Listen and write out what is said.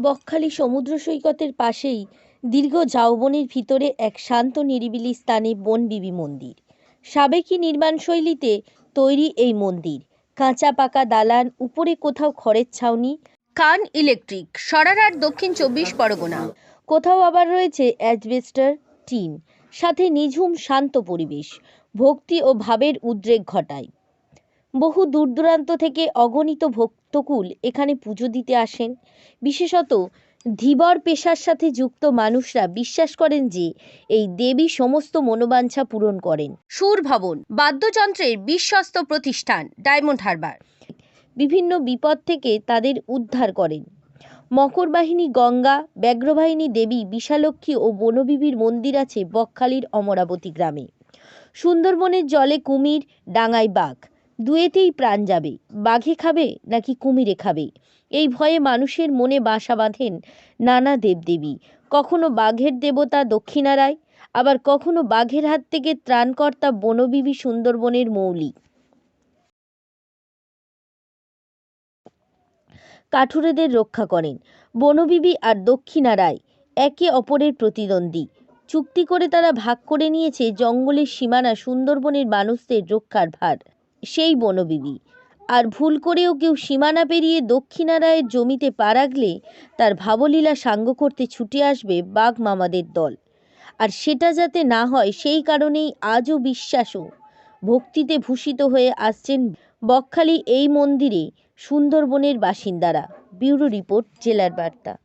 বকখালি সমুদ্র সৈকতের পাশেই দীর্ঘ ঝাউবনের ভিতরে এক শান্ত নিরিবিলি স্থানে বনবিবি মন্দির। সাবেকি নির্মাণশৈলীতে তৈরি এই মন্দির, কাঁচা পাকা দালান, উপরে কোথাও খড়ের ছাউনি, কান ইলেকট্রিক সরারহাট দক্ষিণ চব্বিশ পরগনা। কোথাও আবার রয়েছে অ্যাজবেস্টার টিন, সাথে নিঝুম শান্ত পরিবেশ, ভক্তি ও ভাবের উদ্রেক ঘটায়। বহু দূর দূরান্ত থেকে অগণিত ভক্তকুল এখানে পুজো দিতে আসেন। বিশেষত ধীবর পেশার সাথে যুক্ত মানুষরা বিশ্বাস করেন যে এই দেবী সমস্ত মনোবাঞ্ছা পূরণ করেন। সুর ভবন বাদ্যযন্ত্রের বিশ্বস্ত প্রতিষ্ঠান ডায়মন্ড হারবার। বিভিন্ন বিপদ থেকে তাদের উদ্ধার করেন। মকর বাহিনী গঙ্গা ব্যাঘ্রবাহিনী দেবী বিশালক্ষী ও বনবিবির মন্দির আছে বকখালির অমরাবতী গ্রামে। সুন্দরবনের জলে কুমির ডাঙায় বাঘ। দুয়েতেই প্রাণ যাবে, বাঘে খাবে নাকি কুমিরে খাবে? এই ভয়ে মানুষের মনে বাসা বাঁধেন নানা দেবদেবী। কখনো বাঘের দেবতা দক্ষিণারায়, আবার কখনো বাঘের হাত থেকে ত্রাণকর্তা বনবিবি সুন্দরবনের মৌলি কাঠুরেদের রক্ষা করেন। বনবিবি আর দক্ষিণা রায় একে অপরের প্রতিদ্বন্দ্বী। চুক্তি করে তারা ভাগ করে নিয়েছে জঙ্গলের সীমানা সুন্দরবনের মানুষদের রক্ষার ভার। সেই বনবিবি। আর ভুল করেও কেউ সীমানা পেরিয়ে দক্ষিণা রায়ের জমিতে পা রাখলে তার ভাবলীলা সাঙ্গ করতে ছুটে আসবে বাঘ মামাদের দল। আর সেটা যাতে না হয় সেই কারণেই আজও বিশ্বাসও ভক্তিতে ভূষিত হয়ে আসছেন বকখালি এই মন্দিরে সুন্দরবনের বাসিন্দারা। ব্যুরো রিপোর্ট, জেলার বার্তা।